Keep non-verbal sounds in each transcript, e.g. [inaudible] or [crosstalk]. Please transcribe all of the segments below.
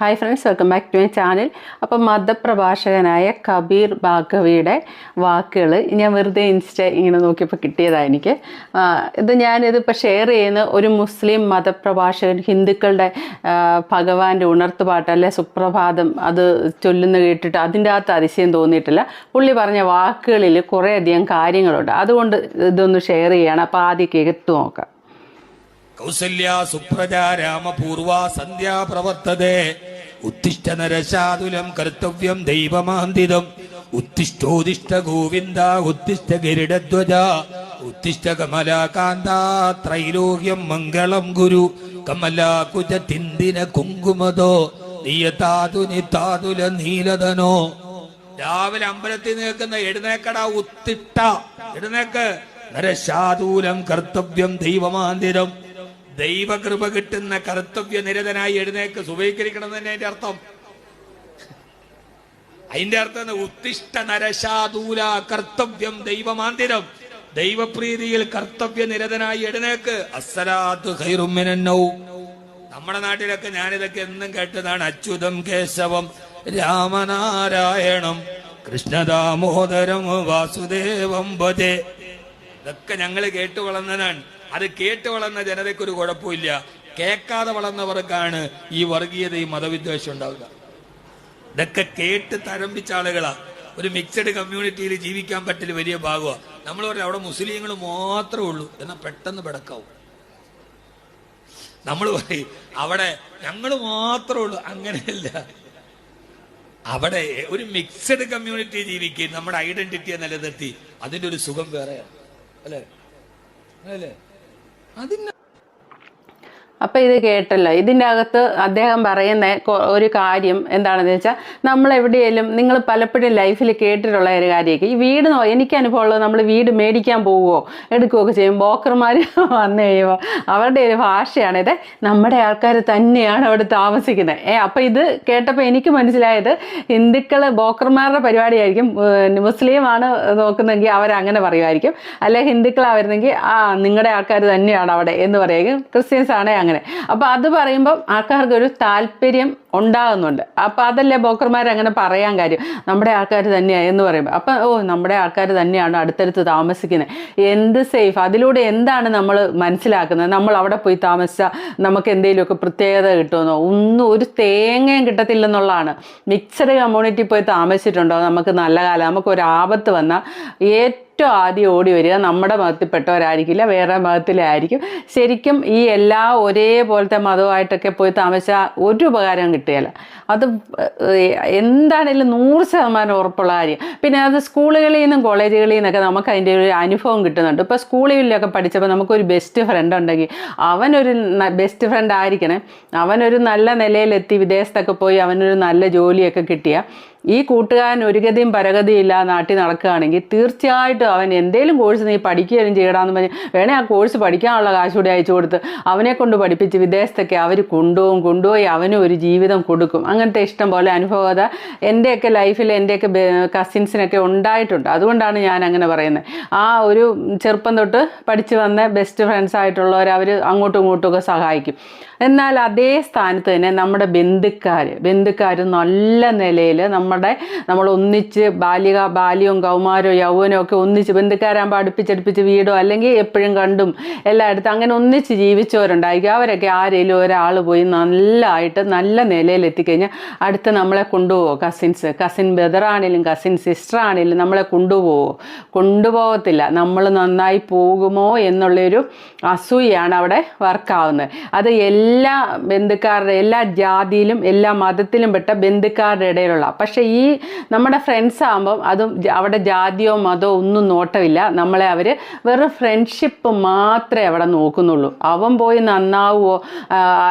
Hi friends welcome back to my channel അപ്പം മതപ്രഭാഷകനായ കബീർ ഭാഗവിയുടെ വാക്കുകൾ ഞാൻ വെറുതെ ഇൻസ്റ്റ ഇങ്ങനെ നോക്കിയപ്പോൾ കിട്ടിയതാണ് എനിക്ക്. ഇത് ഞാനിതിപ്പോൾ ഷെയർ ചെയ്യുന്ന ഒരു മുസ്ലിം മതപ്രഭാഷകൻ ഹിന്ദുക്കളുടെ ഭഗവാന്റെ ഉണർത്തുപാട്ട് അല്ലെ സുപ്രഭാതം അത് ചൊല്ലുന്ന കേട്ടിട്ട് അതിന്റെ അകത്ത് അതിശയം തോന്നിയിട്ടില്ല. പുള്ളി പറഞ്ഞ വാക്കുകളിൽ കുറേയധികം കാര്യങ്ങളുണ്ട്. അതുകൊണ്ട് ഇതൊന്ന് ഷെയർ ചെയ്യണം. അപ്പോൾ ആദ്യം കേട്ടു നോക്കാം. കൗസല്യ സുപ്രജ രാമപൂർവ സന്ധ്യാ പ്രവർത്തതേ. ഉത്തിഷ്ഠ നരശാതുലം കർത്തവ്യം ദൈവമാന്തിതം. ഉത്തിഷ്ഠോതിഷ്ഠ ഗോവിന്ദ ഉത്തിഷ്ഠ ഗരുഡധ്വജ. ഉത്തിഷ്ഠ കമലാകാന്ത ത്രൈലോഹ്യം മംഗളം ഗുരു. കമലാകുജ തിന്തിന കുങ്കുമതോ. നീയതാതു താതുല നീലതനോ രാവിലെ അമ്പലത്തിൽ നിൽക്കുന്ന എഴുന്നേക്കട ഉത്തിട്ട എഴുന്നേക്ക്. നരശാതൂലം കർത്തവ്യം ദൈവമാന്തിരം ദൈവകൃപ കിട്ടുന്ന കർത്തവ്യ നിരതനായി എഴുന്നേക്ക് സുഭീകരിക്കണം തന്നെ അതിന്റെ അർത്ഥം. അതിന്റെ അർത്ഥം ഉത്തിഷ്ട നരശാദൂല കർത്തവ്യം ദൈവമാന്തിരം. ദൈവപ്രീതിയിൽ കർത്തവ്യ നിരതനായി എഴുന്നേക്ക് നമ്മുടെ നാട്ടിലൊക്കെ ഞാനിതൊക്കെ എന്നും കേട്ടതാണ്. അച്യുതം കേശവം രാമനാരായണം കൃഷ്ണദാമോദരം വാസുദേവം ഇതൊക്കെ ഞങ്ങൾ കേട്ടു വളർന്നതാണ് അത് കേട്ട് വളർന്ന ജനതയ്ക്കൊരു കുഴപ്പമില്ല. കേൾക്കാതെ വളർന്നവർക്കാണ് ഈ വർഗീയതയും മതവിദ്വേഷം ഉണ്ടാവുക. ഇതൊക്കെ കേട്ട് തരംപിച്ച ആളുകളാ. ഒരു മിക്സഡ് കമ്മ്യൂണിറ്റിയിൽ ജീവിക്കാൻ പറ്റില്ല വലിയ ഭാഗമാണ് നമ്മൾ പറയും അവിടെ മുസ്ലിങ്ങൾ മാത്രമേ ഉള്ളൂ. എന്നാൽ പെട്ടെന്ന് പിടക്കാവും. നമ്മൾ പറയും അവിടെ ഞങ്ങൾ മാത്രമേ ഉള്ളൂ. അങ്ങനെയല്ല. അവിടെ ഒരു മിക്സഡ് കമ്മ്യൂണിറ്റി ജീവിക്കുകയും നമ്മുടെ ഐഡന്റിറ്റിയെ നിലനിർത്തി അതിന്റെ ഒരു സുഖം വേറെയാണ്. അല്ലേ? അല്ലേ? I didn't അപ്പോൾ ഇത് കേട്ടല്ലോ. ഇതിന്റെ അകത്ത് അദ്ദേഹം പറയുന്ന ഒരു കാര്യം എന്താണെന്ന് വെച്ചാൽ നമ്മൾ എവിടെയെങ്കിലും നിങ്ങൾ പലപ്പോഴും ലൈഫിൽ കേട്ടിട്ടുള്ള ഒരു കാര്യമൊക്കെ ഈ വീട് എനിക്ക് അനുഭവമുള്ളത് നമ്മൾ വീട് മേടിക്കാൻ പോവുമോ എടുക്കുകയൊക്കെ ചെയ്യും ബോക്കർമാർ [laughs] വന്നു കഴിയുമ്പോൾ അവരുടെ ഒരു ഭാഷയാണിത് നമ്മുടെ ആൾക്കാർ തന്നെയാണ് അവിടെ താമസിക്കുന്നത്. ഏ അപ്പോൾ ഇത് കേട്ടപ്പോൾ എനിക്ക് മനസ്സിലായത് ഹിന്ദുക്കൾ ബോക്കർമാരുടെ പരിപാടിയായിരിക്കും. മുസ്ലിമാണ് നോക്കുന്നതെങ്കിൽ അവരങ്ങനെ പറയുമായിരിക്കും. അല്ലെ ഹിന്ദുക്കളായിരുന്നെങ്കിൽ ആ നിങ്ങളുടെ ആൾക്കാർ തന്നെയാണ് അവിടെ എന്ന് പറയുമായിരിക്കും ക്രിസ്ത്യൻസ് ആണേ അങ്ങനെ. അപ്പോൾ അത് പറയുമ്പം ആൾക്കാർക്ക് ഒരു താല്പര്യം ഉണ്ടാകുന്നുണ്ട്. അപ്പോൾ അതല്ലേ ബോക്കർമാർ അങ്ങനെ പറയാൻ കാര്യം? നമ്മുടെ ആൾക്കാർ തന്നെയാണ് എന്ന് പറയുമ്പോൾ അപ്പം ഓ നമ്മുടെ ആൾക്കാർ തന്നെയാണ് അടുത്തടുത്ത് താമസിക്കുന്നത് എന്ത് സേഫ്? അതിലൂടെ എന്താണ് നമ്മൾ മനസ്സിലാക്കുന്നത്? നമ്മൾ അവിടെ പോയി താമസിച്ചാൽ നമുക്ക് എന്തെങ്കിലുമൊക്കെ പ്രത്യേകത കിട്ടുമെന്നോ? ഒന്നും ഒരു തേങ്ങയും കിട്ടത്തില്ലെന്നുള്ളതാണ്. മിക്സഡ് കമ്മ്യൂണിറ്റി പോയി താമസിച്ചിട്ടുണ്ടോ? നമുക്ക് നല്ല കാലം. നമുക്ക് ഒരു ആപത്ത് വന്നാൽ ഏറ്റവും ആദ്യം ഓടി വരിക നമ്മുടെ മതത്തിൽപ്പെട്ടവരായിരിക്കില്ല വേറെ മതത്തിലായിരിക്കും ശരിക്കും ഈ എല്ലാ ഒരേപോലത്തെ മതമായിട്ടൊക്കെ പോയി താമസിച്ചാൽ ഒരു ഉപകാരം കിട്ടുകയില്ല അത് എന്താണേലും നൂറ് ശതമാനം ഉറപ്പുള്ള കാര്യം. പിന്നെ അത് സ്കൂളുകളിൽ നിന്നും കോളേജുകളിൽ നിന്നൊക്കെ നമുക്ക് അതിന്റെ ഒരു അനുഭവം കിട്ടുന്നുണ്ട്. ഇപ്പോൾ സ്കൂളിലൊക്കെ പഠിച്ചപ്പോൾ നമുക്കൊരു ബെസ്റ്റ് ഫ്രണ്ട് ഉണ്ടെങ്കിൽ അവനൊരു ബെസ്റ്റ് ഫ്രണ്ട് ആയിരിക്കണേ. അവനൊരു നല്ല നിലയിലെത്തി വിദേശത്തൊക്കെ പോയി അവനൊരു നല്ല ജോലിയൊക്കെ കിട്ടിയ ഈ കൂട്ടുകാരൻ ഒരു ഗതിയും പരഗതിയും ഇല്ല നാട്ടിൽ നടക്കുകയാണെങ്കിൽ തീർച്ചയായിട്ടും അവൻ എന്തേലും കോഴ്സ് നീ പഠിക്കുകയും ചെയ്യണമെന്ന് പറഞ്ഞ് വേണേ ആ കോഴ്സ് പഠിക്കാനുള്ള കാശ് കൂടി അയച്ചു കൊടുത്ത് അവനെ കൊണ്ട് പഠിപ്പിച്ച് വിദേശത്തൊക്കെ അവർ കൊണ്ടുപോകും കൊണ്ടുപോയി അവനും ഒരു ജീവിതം കൊടുക്കും. അങ്ങനത്തെ ഇഷ്ടം പോലെ അനുഭവത എന്റെയൊക്കെ ലൈഫിൽ എന്റെയൊക്കെ കസിൻസിനൊക്കെ ഉണ്ടായിട്ടുണ്ട്. അതുകൊണ്ടാണ് ഞാൻ അങ്ങനെ പറയുന്നത്. ആ ഒരു ചെറുപ്പം തൊട്ട് പഠിച്ചു വന്ന ബെസ്റ്റ് ഫ്രണ്ട്സ് ആയിട്ടുള്ളവർ അവർ അങ്ങോട്ടും ഇങ്ങോട്ടും ഒക്കെ സഹായിക്കും. എന്നാൽ അതേ സ്ഥാനത്ത് തന്നെ നമ്മുടെ ബന്ധുക്കാർ ബന്ധുക്കാർ നല്ല നിലയിൽ നമ്മുടെ നമ്മൾ ഒന്നിച്ച് ബാലിക ബാല്യവും കൗമാരവും യൗവനവും ഒക്കെ ഒന്നിച്ച് ബന്ധുക്കാരാകുമ്പോൾ അടുപ്പിച്ചടുപ്പിച്ച് വീടോ അല്ലെങ്കിൽ എപ്പോഴും കണ്ടും എല്ലായിടത്തും അങ്ങനെ ഒന്നിച്ച് ജീവിച്ചവരുണ്ടായിരിക്കും. അവരൊക്കെ ആരെങ്കിലും ഒരാൾ പോയി നല്ലതായിട്ട് നല്ല നിലയിൽ എത്തിക്കഴിഞ്ഞാൽ അടുത്ത് നമ്മളെ കൊണ്ടുപോകുമോ കസിൻസ് കസിൻ ബ്രദറാണേലും കസിൻ സിസ്റ്റർ ആണേലും നമ്മളെ കൊണ്ടുപോകുമോ കൊണ്ടുപോകത്തില്ല. നമ്മൾ നന്നായി പോകുമോ എന്നുള്ളൊരു അസൂയാണ് അവിടെ വർക്കാവുന്നത്. അത് എല്ലാ ബന്ധുക്കാരുടെ എല്ലാ ജാതിയിലും എല്ലാ മതത്തിലും പെട്ട ബന്ധുക്കാരുടെ ഇടയിലുള്ള. പക്ഷേ ഈ നമ്മുടെ ഫ്രണ്ട്സ് ആകുമ്പം അതും അവിടെ ജാതിയോ മതമോ ഒന്നും നോട്ടമില്ല. നമ്മളെ അവർ വെറും ഫ്രണ്ട്ഷിപ്പ് മാത്രമേ അവിടെ നോക്കുന്നുള്ളൂ. അവൻ പോയി നന്നാവുമോ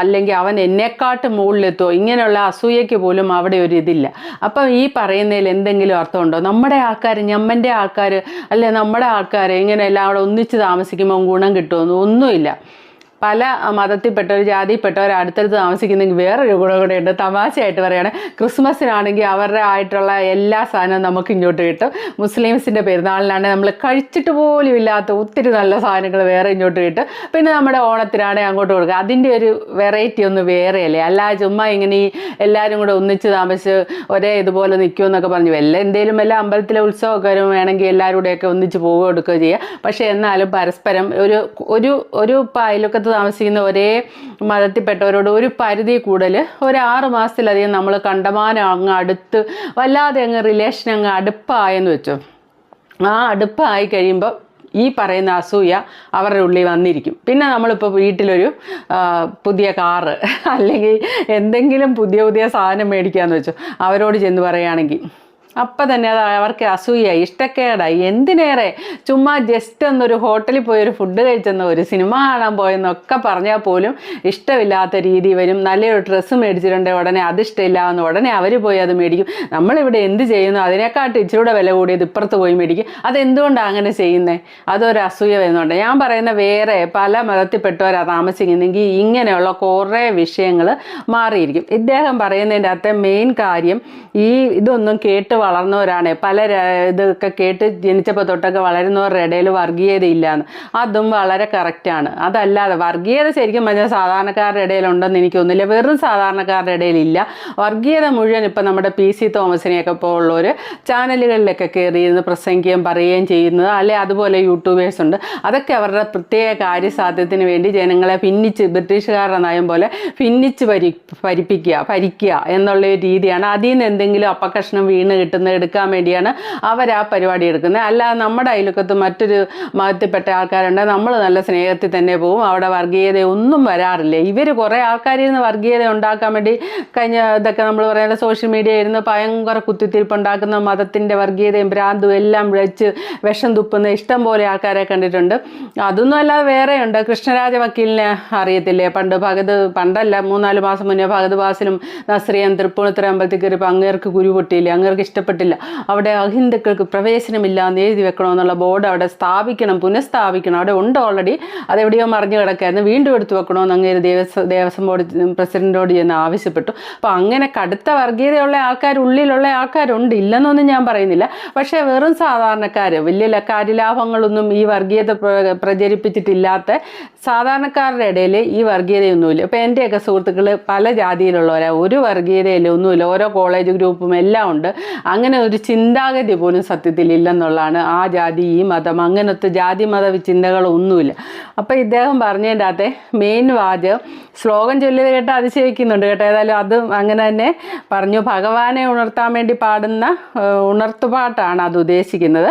അല്ലെങ്കിൽ അവൻ എന്നെക്കാട്ട് മുകളിലെത്തുമോ ഇങ്ങനെയുള്ള അസൂയയ്ക്ക് പോലും അവിടെ ഒരു ഇതില്ല. അപ്പം ഈ പറയുന്നതിൽ എന്തെങ്കിലും അർത്ഥമുണ്ടോ? നമ്മുടെ ആൾക്കാർ ഞമ്മന്റെ ആൾക്കാർ അല്ലെ നമ്മുടെ ആൾക്കാർ ഇങ്ങനെ എല്ലാം അവിടെ ഒന്നിച്ച് താമസിക്കുമ്പോൾ ഗുണം കിട്ടുമെന്ന് ഒന്നുമില്ല. പല മതത്തിൽപ്പെട്ടവർ ജാതിയിൽപ്പെട്ടവർ അടുത്തടുത്ത് താമസിക്കുന്നെങ്കിൽ വേറൊരു ഗുണം കൂടെ ഉണ്ട് തമാശയായിട്ട് പറയുകയാണ് ക്രിസ്മസിനാണെങ്കിൽ അവരുടെ ആയിട്ടുള്ള എല്ലാ സാധനവും നമുക്ക് ഇങ്ങോട്ട് കിട്ടും. മുസ്ലിംസിന്റെ പെരുന്നാളിനാണെങ്കിൽ നമ്മൾ കഴിച്ചിട്ട് പോലും ഇല്ലാത്ത ഒത്തിരി നല്ല സാധനങ്ങൾ വേറെ ഇങ്ങോട്ട് കിട്ടും. പിന്നെ നമ്മുടെ ഓണത്തിനാണെങ്കിൽ അങ്ങോട്ട് കൊടുക്കുക. അതിന്റെ ഒരു വെറൈറ്റി ഒന്ന് വേറെയല്ലേ? അല്ല ചുമ്മാ ഇങ്ങനെ ഈ എല്ലാവരും കൂടെ ഒന്നിച്ച് താമസിച്ച് ഒരേ ഇതുപോലെ നിൽക്കുമെന്നൊക്കെ പറഞ്ഞു. വല്ല എന്തെങ്കിലും വല്ല അമ്പലത്തിലെ ഉത്സവമൊക്കെ വരും വേണമെങ്കിൽ എല്ലാവരും കൂടെയൊക്കെ ഒന്നിച്ച് പോവുകയോ എടുക്കുകയോ ചെയ്യുക പക്ഷേ എന്നാലും പരസ്പരം ഒരു ഒരു ഒരു ഇപ്പം അയൽവക്കത്ത് താമസിക്കുന്ന ഒരേ മതത്തിൽപ്പെട്ടവരോട് ഒരു പരിധി കൂടുതൽ ഒരു ആറ് മാസത്തിലധികം നമ്മൾ കണ്ടമാനം അങ്ങ് അടുത്ത് വല്ലാതെ അങ്ങ് റിലേഷൻ അങ്ങ് അടുപ്പായെന്ന് വെച്ചു. ആ അടുപ്പായി കഴിയുമ്പോൾ ഈ പറയുന്ന അസൂയ അവരുടെ ഉള്ളിൽ വന്നിരിക്കും. പിന്നെ നമ്മളിപ്പോൾ വീട്ടിലൊരു പുതിയ കാറ് അല്ലെങ്കിൽ എന്തെങ്കിലും പുതിയ പുതിയ സാധനം മേടിക്കാമെന്ന് വെച്ചു. അവരോട് ചെന്ന് പറയുകയാണെങ്കിൽ അപ്പം തന്നെ അത് അവർക്ക് അസൂയായി ഇഷ്ടക്കേടായി. എന്തിനേറെ? ചുമ്മാ ജസ്റ്റ് ഒന്നൊരു ഹോട്ടലിൽ പോയി ഒരു ഫുഡ് കഴിച്ചെന്നോ ഒരു സിനിമ കാണാൻ പോയെന്നൊക്കെ പറഞ്ഞാൽ പോലും ഇഷ്ടമില്ലാത്ത രീതി വരും. നല്ലൊരു ഡ്രസ്സ് മേടിച്ചിട്ടുണ്ടെങ്കിൽ ഉടനെ അത് ഇഷ്ടമില്ലാന്ന് ഉടനെ അവർ പോയി അത് മേടിക്കും. നമ്മളിവിടെ എന്ത് ചെയ്യുന്നു? അതിനേക്കാട്ട് ഇച്ചിരൂടെ വില കൂടിയത് ഇപ്പുറത്ത് പോയി മേടിക്കും. അതെന്തുകൊണ്ടാണ് അങ്ങനെ ചെയ്യുന്നത് അതൊരു അസൂയ വരുന്നുണ്ട്. ഞാൻ പറയുന്ന വേറെ പല മതത്തിൽപ്പെട്ടവരാണ് താമസിക്കുന്നെങ്കിൽ ഇങ്ങനെയുള്ള കുറേ വിഷയങ്ങൾ മാറിയിരിക്കും. ഇദ്ദേഹം പറയുന്നതിന്റെ അകത്തെ മെയിൻ കാര്യം ഈ ഇതൊന്നും കേട്ട് വളർന്നവരാണ്. പല ഇതൊക്കെ കേട്ട് ജനിച്ചപ്പോൾ തൊട്ടൊക്കെ വളരുന്നവരുടെ ഇടയിൽ വർഗീയത ഇല്ലാന്ന്. അതും വളരെ കറക്റ്റാണ് അതല്ലാതെ വർഗീയത ശരിക്കും പറഞ്ഞാൽ സാധാരണക്കാരുടെ ഇടയിൽ ഉണ്ടെന്ന് എനിക്ക് തോന്നുന്നില്ല വെറും സാധാരണക്കാരുടെ ഇടയിലില്ല. വർഗീയത മുഴുവൻ ഇപ്പം നമ്മുടെ പി സി തോമസിനെയൊക്കെ പോലുള്ളവർ ചാനലുകളിലൊക്കെ കയറിയിരുന്ന് പ്രസംഗിക്കുകയും പറയുകയും ചെയ്യുന്നത് അല്ലെ അതുപോലെ യൂട്യൂബേഴ്സ് ഉണ്ട്. അതൊക്കെ അവരുടെ പ്രത്യേക കാര്യസാധ്യത്തിന് വേണ്ടി ജനങ്ങളെ ഭിന്നിച്ച് ബ്രിട്ടീഷുകാരുടെ നയം പോലെ ഭിന്നിച്ച് പരി ഭരിപ്പിക്കുക ഭരിക്കുക എന്നുള്ള രീതിയാണ്. അതിൽ നിന്ന് എന്തെങ്കിലും അപ്പക്കഷ്ണം വീണ് കിട്ടുന്നത് എടുക്കാൻ വേണ്ടിയാണ് അവർ ആ പരിപാടി എടുക്കുന്നത്. അല്ല നമ്മുടെ അയൽക്കത്ത് മറ്റൊരു മതത്തിൽപ്പെട്ട ആൾക്കാരുണ്ട്. നമ്മൾ നല്ല സ്നേഹത്തിൽ തന്നെ പോവും. അവിടെ വർഗീയത ഒന്നും വരാറില്ല. ഇവർ കുറേ ആൾക്കാരിൽ നിന്ന് വർഗീയത ഉണ്ടാക്കാൻ വേണ്ടി കഴിഞ്ഞ ഇതൊക്കെ നമ്മൾ പറയുന്ന സോഷ്യൽ മീഡിയ ഇരുന്ന് ഭയങ്കര കുത്തിത്തിരിപ്പ് ഉണ്ടാക്കുന്ന മതത്തിന്റെ വർഗീയതയും ഭ്രാന്തും എല്ലാം വിളിച്ച് വിഷം തുപ്പുന്ന ഇഷ്ടം പോലെ ആൾക്കാരെ കണ്ടിട്ടുണ്ട്. അതൊന്നും അല്ലാതെ വേറെയുണ്ട്. കൃഷ്ണരാജ വക്കീലിനെ അറിയത്തില്ലേ? പണ്ട് ഭഗത് പണ്ടല്ല മൂന്നാൽ മാസം മുന്നേ ഭഗത് വാസിനും നസ്രിയൻ തൃപ്പൂണിത്തുറ അമ്പലത്തിൽ കയറിയപ്പോൾ അങ്ങേർക്ക് കുരു പൊട്ടിയില്ലേ? അങ്ങേർക്ക് ഇഷ്ടപ്പെട്ടില്ല. അവിടെ അഹിന്ദുക്കൾക്ക് പ്രവേശനമില്ല എന്ന് എഴുതി വെക്കണമെന്നുള്ള ബോർഡ് അവിടെ സ്ഥാപിക്കണം പുനഃസ്ഥാപിക്കണം. അവിടെ ഉണ്ട് ഓൾറെഡി അതെവിടെയോ മറിഞ്ഞു കിടക്കായിരുന്നു. വീണ്ടും എടുത്തു വെക്കണമെന്ന് അങ്ങനെ ദേവസ്വം ദേവസ്വം ബോർഡ് പ്രസിഡന്റോട് ചെന്ന് ആവശ്യപ്പെട്ടു. അപ്പോൾ അങ്ങനെ കടുത്ത വർഗീയതയുള്ള ആൾക്കാർ ഉള്ളിലുള്ള ആൾക്കാരുണ്ട്. ഇല്ലെന്നൊന്നും ഞാൻ പറയുന്നില്ല. പക്ഷേ വെറും സാധാരണക്കാർ വലിയ കാര്യലാഭങ്ങളൊന്നും ഈ വർഗീയത പ്ര- പ്രചരിപ്പിച്ചിട്ടില്ലാത്ത സാധാരണക്കാരുടെ ഇടയിൽ ഈ വർഗീയതയൊന്നുമില്ല. ഇപ്പോൾ എന്റെയൊക്കെ സുഹൃത്തുക്കൾ പല ജാതിയിലുള്ളവരാണ് ഒരു വർഗീയതയില്ല ഒന്നുമില്ല ഓരോ കോളേജ് ഗ്രൂപ്പും എല്ലാം ഉണ്ട്. അങ്ങനെ ഒരു ചിന്താഗതി പോലും സത്യത്തിൽ ഇല്ലെന്നുള്ളതാണ് ആ ജാതി ഈ മതം അങ്ങനത്തെ ജാതി മത ചിന്തകളൊന്നുമില്ല അപ്പോൾ ഇദ്ദേഹം പറഞ്ഞതിന്റെ അകത്തെ മെയിൻ വാചകം ശ്ലോകം ചൊല്ലിയത് കേട്ട് അതിശയിക്കുന്നുണ്ട് കേട്ടോ. ഏതായാലും അത് അങ്ങനെ തന്നെ പറഞ്ഞു. ഭഗവാനെ ഉണർത്താൻ വേണ്ടി പാടുന്ന ഉണർത്തുപാട്ടാണ് അത് ഉദ്ദേശിക്കുന്നത്.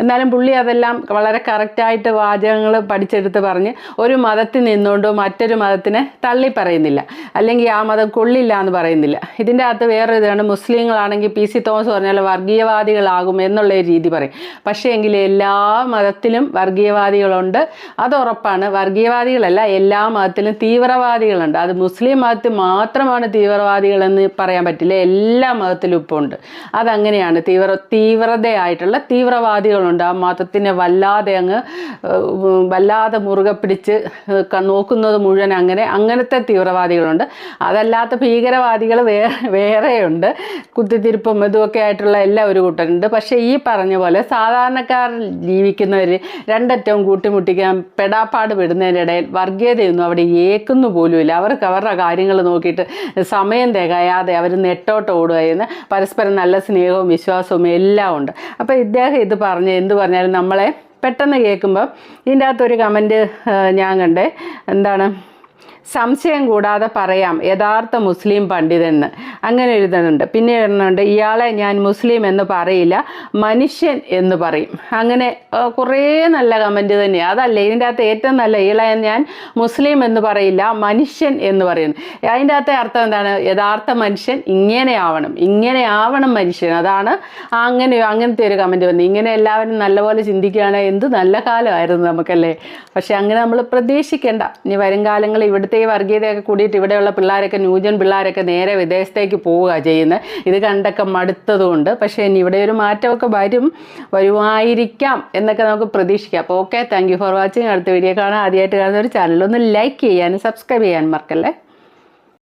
എന്നാലും പുള്ളി അതെല്ലാം വളരെ കറക്റ്റായിട്ട് വാചകങ്ങൾ പഠിച്ചെടുത്ത് പറഞ്ഞ് ഒരു മതത്തിൽ നിന്നുകൊണ്ട് മറ്റൊരു മതത്തിനെ തള്ളി പറയുന്നില്ല അല്ലെങ്കിൽ ആ മതം കൊള്ളില്ല എന്ന് പറയുന്നില്ല. ഇതിന്റെ അകത്ത് വേറൊരു ഇതാണ്. മുസ്ലിങ്ങളാണെങ്കിൽ പി സി തോമസ് പറഞ്ഞാൽ വർഗീയവാദികളാകും എന്നുള്ള രീതി പറയും. പക്ഷേ എങ്കിൽ എല്ലാ മതത്തിലും വർഗീയവാദികളുണ്ട്. അത് ഉറപ്പാണ്. വർഗീയവാദികളല്ല എല്ലാ മതത്തിലും തീവ്രവാദികളുണ്ട്. അത് മുസ്ലിം മതത്തിൽ മാത്രമാണ് തീവ്രവാദികളെന്ന് പറയാൻ പറ്റില്ല. എല്ലാ മതത്തിലും ഇപ്പോൾ ഉണ്ട്. അതങ്ങനെയാണ്. തീവ്ര തീവ്രതയായിട്ടുള്ള തീവ്രവാദികളുണ്ട്. ആ മതത്തിനെ വല്ലാതെ അങ്ങ് വല്ലാതെ മുറുകെ പിടിച്ച് നോക്കുന്നത് മുഴുവൻ അങ്ങനെ അങ്ങനത്തെ തീവ്രവാദികളുണ്ട്. അതല്ലാത്ത ഭീകരവാദികൾ വേറെ വേറെയുണ്ട്. കുത്തിത്തിരിപ്പും ഇതുമൊക്കെ ആയിട്ടുള്ള എല്ലാ ഒരു കൂട്ടരുണ്ട്. പക്ഷേ ഈ പറഞ്ഞ പോലെ സാധാരണക്കാർ ജീവിക്കുന്നവർ രണ്ടറ്റവും കൂട്ടിമുട്ടിക്കാൻ പെടാപ്പാട് പെടുന്നതിനിടയിൽ വർഗീയതയൊന്നും അവിടെ ഏക്കുന്നു പോലുമില്ല അവർക്ക് അവരുടെ കാര്യങ്ങൾ നോക്കിയിട്ട് സമയം തികയാതെ അവർ നെട്ടോട്ട് ഓടുകയെന്ന് പരസ്പരം നല്ല സ്നേഹവും വിശ്വാസവും എല്ലാം ഉണ്ട്. അപ്പോൾ ഇദ്ദേഹം ഇത് പറഞ്ഞ് എന്ത് പറഞ്ഞാലും നമ്മളെ പെട്ടെന്ന് കേൾക്കുമ്പോൾ ഇതിന്റെ അകത്തൊരു കമന്റ് ഞാൻ കണ്ടേ. എന്താണ്? സംശയം കൂടാതെ പറയാം യഥാർത്ഥ മുസ്ലിം പണ്ഡിതെന്ന്. അങ്ങനെ എഴുതുന്നുണ്ട്. പിന്നെ എഴുതുന്നുണ്ട് ഇയാളെ ഞാൻ മുസ്ലിം എന്ന് പറയില്ല മനുഷ്യൻ എന്ന് പറയും. അങ്ങനെ കുറേ നല്ല കമന്റ് തന്നെയാണ് അതല്ലേ ഇതിന്റെ അകത്ത് ഏറ്റവും നല്ല ഇയാളെ ഞാൻ മുസ്ലിം എന്ന് പറയില്ല മനുഷ്യൻ എന്ന് പറയുന്നു. അതിന്റെ അകത്തെ അർത്ഥം എന്താണ്? യഥാർത്ഥ മനുഷ്യൻ ഇങ്ങനെ ആവണം. ഇങ്ങനെ ആവണം മനുഷ്യൻ. അതാണ് അങ്ങനെ അങ്ങനത്തെ ഒരു കമന്റ് വന്നു ഇങ്ങനെ എല്ലാവരും നല്ലപോലെ ചിന്തിക്കുകയാണെങ്കിൽ എന്ത് നല്ല കാലമായിരുന്നു നമുക്കല്ലേ? പക്ഷെ അങ്ങനെ നമ്മൾ പ്രതീക്ഷിക്കേണ്ട. ഇനി വരും കാലങ്ങളിൽ ഇവിടുത്തെ ഇവിടുത്തെ ഈ വർഗീയതയൊക്കെ കൂടിയിട്ട് ഇവിടെയുള്ള പിള്ളേരൊക്കെ ന്യൂജൻ പിള്ളേരൊക്കെ നേരെ വിദേശത്തേക്ക് പോവുക ചെയ്യുന്നത് ഇത് കണ്ടൊക്കെ മടുത്തതുകൊണ്ട്. പക്ഷേ ഇനി ഇവിടെ ഒരു മാറ്റമൊക്കെ വരും വരുമായിരിക്കാം എന്നൊക്കെ നമുക്ക് പ്രതീക്ഷിക്കാം. അപ്പോൾ ഓക്കെ താങ്ക് ഫോർ വാച്ചിങ് അടുത്ത വീഡിയോ കാണാൻ ആദ്യമായിട്ട് കാണുന്ന ഒരു ചാനലൊന്ന് ലൈക്ക് ചെയ്യാനും സബ്സ്ക്രൈബ് ചെയ്യാനും മറക്കല്ലേ?